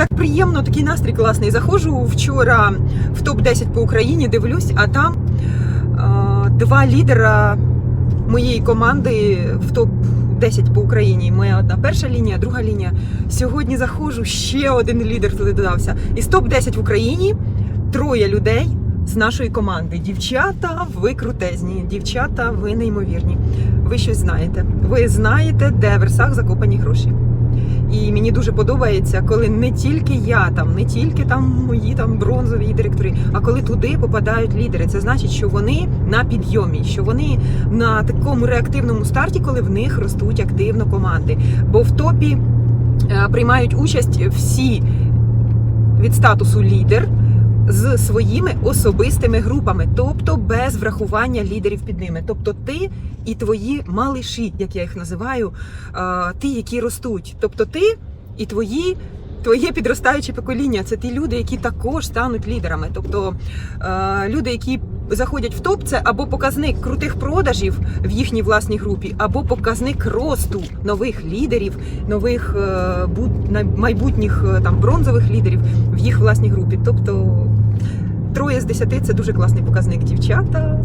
так приємно, такий настрій класний. Заходжу вчора в топ-10 по Україні, дивлюсь, а там е, два лідера моєї команди в топ-10 по Україні. Моя одна перша лінія, друга лінія. Сьогодні заходжу, ще один лідер туди додався. Із топ-10 в Україні троє людей з нашої команди. Дівчата, ви крутезні, дівчата, ви неймовірні. Ви щось знаєте. Ви знаєте, де в версах закопані гроші. І мені дуже подобається, коли не тільки я там, не тільки там мої там бронзові директори, а коли туди попадають лідери. Це значить, що вони на підйомі, що вони на такому реактивному старті, коли в них ростуть активно команди. Бо в топі е, приймають участь всі від статусу лідер. З своїми особистими групами, тобто без врахування лідерів під ними. Тобто ти і твої малиші, як я їх називаю, ті, які ростуть. Тобто ти і твої. Твоє підростаюче покоління це ті люди, які також стануть лідерами. Тобто е, люди, які заходять в топ, це або показник крутих продажів в їхній власній групі, або показник росту нових лідерів, нових е, майбутніх е, там бронзових лідерів в їх власній групі. Тобто троє з десяти це дуже класний показник. Дівчата